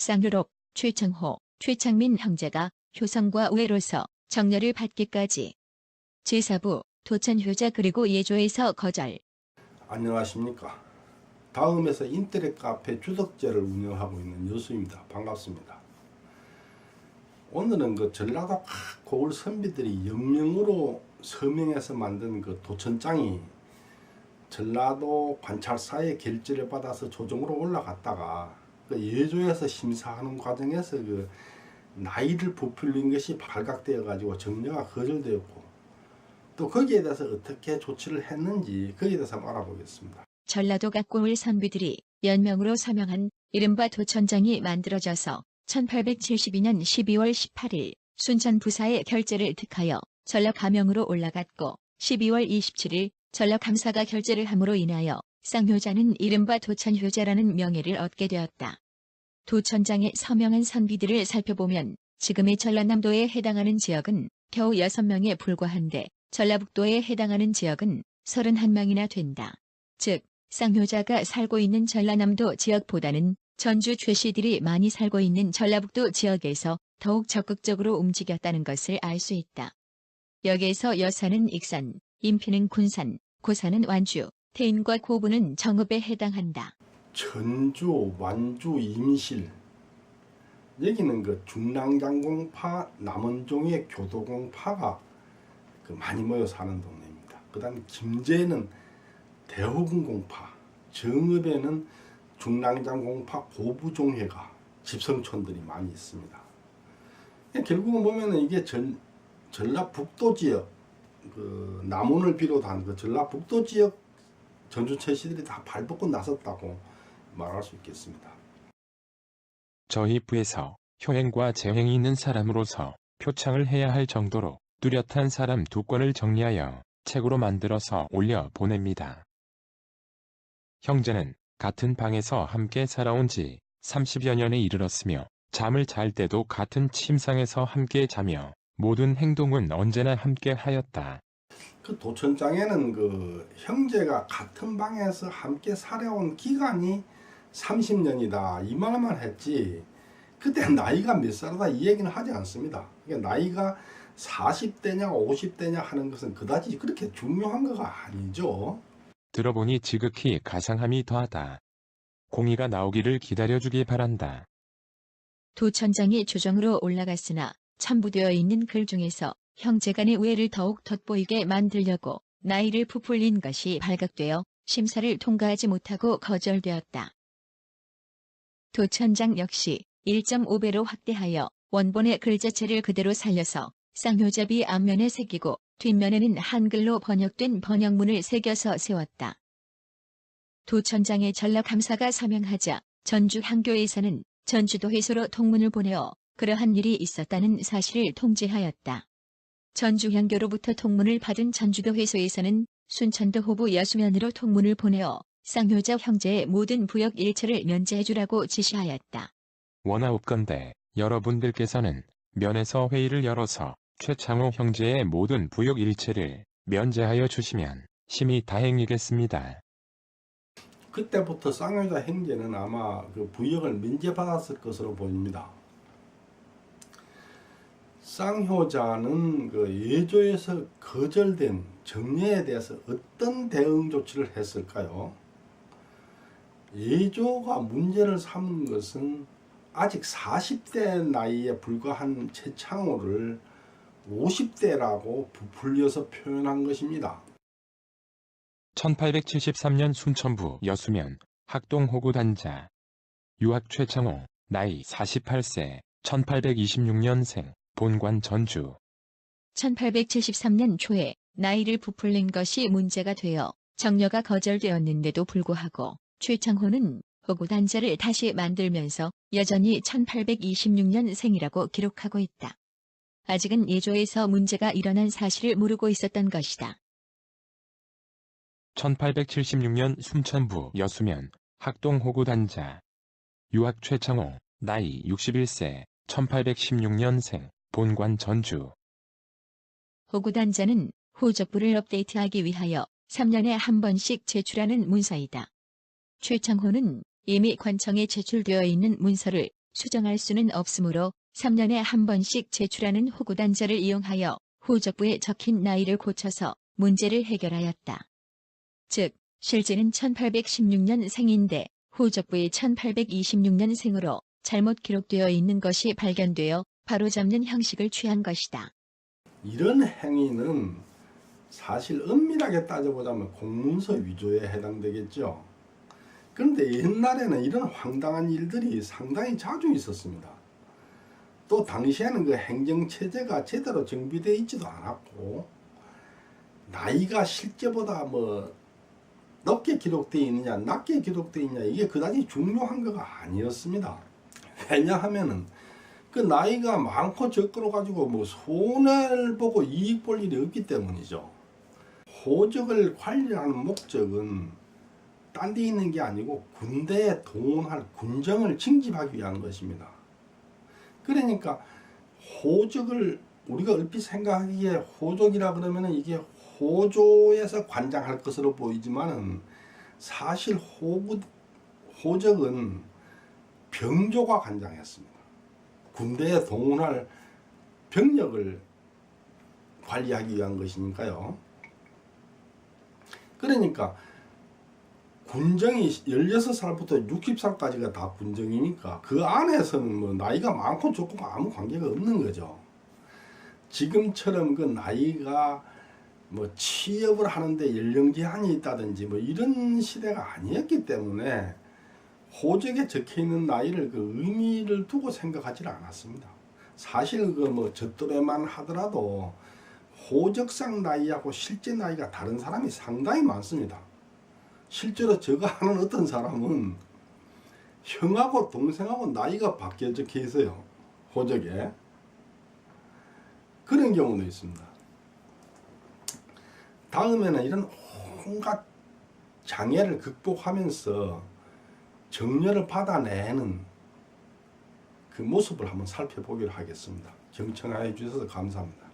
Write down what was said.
쌍유록, 최창호, 최창민 형제가 효성과 우애로서 정렬을 받기까지 제4부 도천효자 그리고 예조에서 거절 안녕하십니까. 다음에서 인터넷 카페 주덕제를 운영하고 있는 여수입니다. 반갑습니다. 오늘은 그 전라도 각 고을 선비들이 영명으로 서명해서 만든 그 도천장이 전라도 관찰사의 결재를 받아서 조정으로 올라갔다가 그 예조에서 심사하는 과정에서 그 나이를 부풀린 것이 발각되어 가지고 정려가 거절되었고 또 거기에 대해서 어떻게 조치를 했는지 거기에 대해서 한번 알아보겠습니다. 전라도 각 고을 선비들이 연명으로 서명한 이른바 도천장이 만들어져서 1872년 12월 18일 순천 부사의 결재를 득하여 전라 가명으로 올라갔고 12월 27일 전라 감사가 결재를 함으로 인하여 쌍효자는 이른바 도천효자라는 명예를 얻게 되었다. 도천장에 서명한 선비들을 살펴보면 지금의 전라남도에 해당하는 지역은 겨우 6명에 불과한데 전라북도에 해당하는 지역은 31명이나 된다. 즉, 쌍효자가 살고 있는 전라남도 지역보다는 전주 최씨들이 많이 살고 있는 전라북도 지역에서 더욱 적극적으로 움직였다는 것을 알 수 있다. 여기에서 여사는 익산, 인피는 군산, 고사는 완주, 태인과 고부는 정읍에 해당한다. 전주, 완주, 임실 여기는 그 중랑장공파, 남원종의 교도공파가 그 많이 모여 사는 동네입니다. 그 다음 김제는 대호군공파, 정읍에는 중랑장공파 고부종회가 집성촌들이 많이 있습니다. 결국은 보면은 이게 전 전라북도 지역 그 남원을 비롯한 그 전라북도 지역 전주 최씨들이 다 발벗고 나섰다고 말할 수 있겠습니다. 저희 부에서 효행과 재행이 있는 사람으로서 표창을 해야 할 정도로 뚜렷한 사람 두 건을 정리하여 책으로 만들어서 올려 보냅니다. 형제는 같은 방에서 함께 살아온 지 30여 년에 이르렀으며 잠을 잘 때도 같은 침상에서 함께 자며 모든 행동은 언제나 함께 하였다. 그 도천장에는 그 형제가 같은 방에서 함께 살아온 기간이 30년이다 이 말만 했지 그때 나이가 몇 살이다 이 얘기는 하지 않습니다. 그러니까 나이가 40대냐 50대냐 하는 것은 그다지 그렇게 중요한 거가 아니죠. 들어보니 지극히 가상함이 더하다. 공의가 나오기를 기다려주기 바란다. 도천장이 조정으로 올라갔으나 첨부되어 있는 글 중에서 형제간의 우애를 더욱 돋보이게 만들려고 나이를 부풀린 것이 발각되어 심사를 통과하지 못하고 거절되었다. 도천장 역시 1.5배로 확대하여 원본의 글 자체를 그대로 살려서 쌍효잡이 앞면에 새기고 뒷면에는 한글로 번역된 번역문을 새겨서 세웠다. 도천장의 전라감사가 서명하자 전주 향교에서는 전주도 회소로 통문을 보내어 그러한 일이 있었다는 사실을 통지하였다. 전주 향교로부터 통문을 받은 전주도 회소에서는 순천도 호부 여수면으로 통문을 보내어 쌍효자 형제의 모든 부역 일체를 면제해주라고 지시하였다. 원하옵건대 여러분들께서는 면에서 회의를 열어서 최창호 형제의 모든 부역 일체를 면제하여 주시면 심히 다행이겠습니다. 그때부터 쌍효자 형제는 아마 그 부역을 면제받았을 것으로 보입니다. 쌍효자는 그 예조에서 거절된 정례에 대해서 어떤 대응 조치를 했을까요? 예조가 문제를 삼은 것은 아직 40대 나이에 불과한 최창호를 50대라고 부풀려서 표현한 것입니다. 1873년 순천부 여수면 학동 호구 단자 유학 최창호 나이 48세 1826년생 본관 전주 1873년 초에 나이를 부풀린 것이 문제가 되어 정려가 거절되었는데도 불구하고 최창호는 호구 단자를 다시 만들면서 여전히 1826년 생이라고 기록하고 있다. 아직은 예조에서 문제가 일어난 사실을 모르고 있었던 것이다. 1876년 순천부 여수면 학동 호구 단자 유학 최창호 나이 61세 1816년생 본관 전주 호구 단자는 호적부를 업데이트하기 위하여 3년에 한 번씩 제출하는 문서이다. 최창호는 이미 관청에 제출되어 있는 문서를 수정할 수는 없으므로 3년에 한 번씩 제출하는 호구단절을 이용하여 호적부에 적힌 나이를 고쳐서 문제를 해결하였다. 즉, 실제는 1816년 생인데 호적부에 1826년 생으로 잘못 기록되어 있는 것이 발견되어 바로잡는 형식을 취한 것이다. 이런 행위는 사실 엄밀하게 따져보자면 공문서 위조에 해당되겠죠. 그런데 옛날에는 이런 황당한 일들이 상당히 자주 있었습니다. 또 당시에는 그 행정체제가 제대로 정비되어 있지도 않았고, 나이가 실제보다 뭐 높게 기록되어 있느냐, 낮게 기록되어 있느냐, 이게 그다지 중요한 거가 아니었습니다. 왜냐하면은 그 나이가 많고 적고로 가지고 뭐 손해를 보고 이익 볼 일이 없기 때문이죠. 호적을 관리하는 목적은 딴 데 있는 게 아니고 군대에 동원할 군정을 징집하기 위한 것입니다. 그러니까 호적을 우리가 얼핏 생각하기에 호적이라 그러면은 이게 호조에서 관장할 것으로 보이지만은 사실 호구, 호적은 병조가 관장했습니다. 군대에 동원할 병력을 관리하기 위한 것이니까요. 그러니까 군정이 16살부터 60살까지가 다 군정이니까 그 안에서는 뭐 나이가 많고 적고 아무 관계가 없는 거죠. 지금처럼 그 나이가 뭐 취업을 하는데 연령 제한이 있다든지 뭐 이런 시대가 아니었기 때문에 호적에 적혀 있는 나이를 그 의미를 두고 생각하지 않았습니다. 사실 그 뭐 젖도래만 하더라도 호적상 나이하고 실제 나이가 다른 사람이 상당히 많습니다. 실제로 제가 아는 어떤 사람은 형하고 동생하고 나이가 바뀌어 적혀 있어요. 호적에. 그런 경우도 있습니다. 다음에는 이런 온갖 장애를 극복하면서 정렬을 받아내는 그 모습을 한번 살펴보기로 하겠습니다. 경청하여 주셔서 감사합니다.